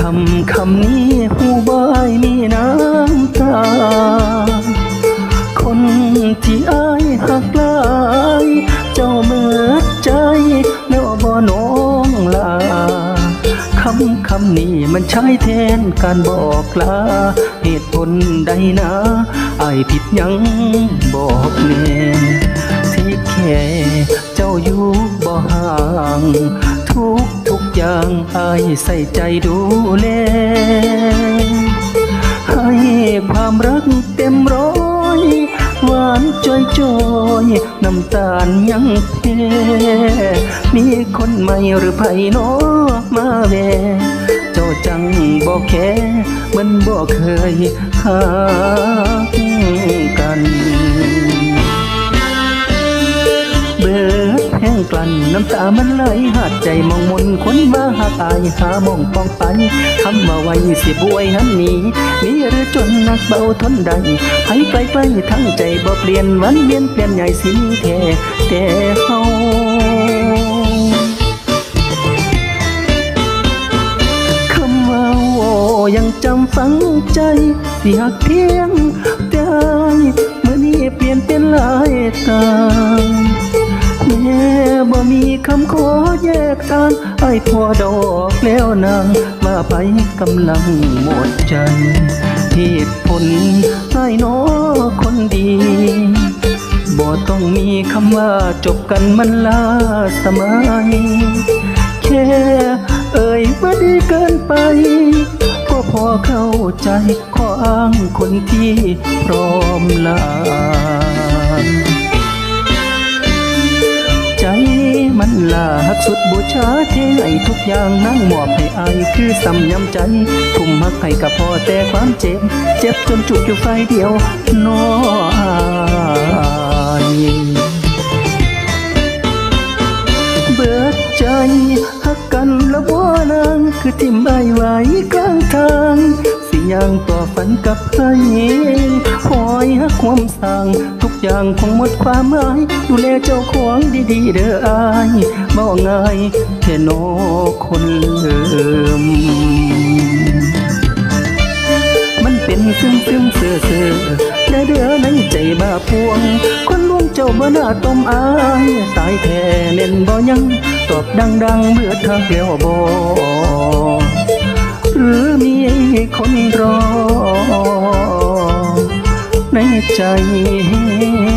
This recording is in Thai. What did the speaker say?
คำคำนี้หูบายมีน้ำตา คนที่อายหักลาย เจ้าเมือใจแล้วบ่น้องลาคำคำนี้มันใช้แทนการบอกลา เหตุผลใดนะอายผิดยังบอกเนี่ที่แค่เจ้าอยู่บ่ห่าง ทุก อย่างอายใส่ใจดูแล ให้ความรักเต็มร้อย หวานจอยจอยๆน้ำตาลยังเพมีคนใหม่หรือไผโนอมาแวเจ้าจังบอกแค่มันบอกเคยหาก กลั้นน้ำตามันไหลหาดใจมองมนคนมาหากอายหามองปองไปคำว่าไว้สิบวยหันหนี้มีหรือจนนักเบาทนใดให้ไกลไปทั้งใจบ่เปลี่ยนวันเวียนเปลี่ยนใหญ่สิแค่แต่เฮาคำว่าโอยังจำฝังใจเสียเพียงได้เมื่อนี้เปลี่ยนเป็นหลายตาง กทางไอ้พอดอกแล้วนางว่าไปกำลังหมดใจเหตุผลไอ้น้อคนดีบ่ต้องมีคำว่าจบกันมันลาสมัย แค่เอ่ยว่าดีเกินไป ก็พอเข้าใจขออ้างคนที่พร้อมลา ชาเทให้ทุกอย่างนั่งมอบให้อายคือสำยำใจทุ่มหักให้กับพ่อแต่ความเจ็บ เจ็บจนจุกอยู่ไฟเดียวน้ออายเบิดใจหักกันแล้วบ่นางคือทิมใบไว้กลางทางสิยังต่อฝันกับใครคอยหักความสั่ง อย่างคงหมดความหมายดูแลเจ้าของดีๆเด้ออายบ่ง่ายแค่นอคนลืมมันเป็นซึมซึมเสือเสือเด้อเด้อในใจบาพวง คนลวงเจ้าบ่น่าต้มอายตายแท้เล่นบ่ยังตอบดังๆเมื่อทักแล้วบ่หรือมีคนรอ चाहिए।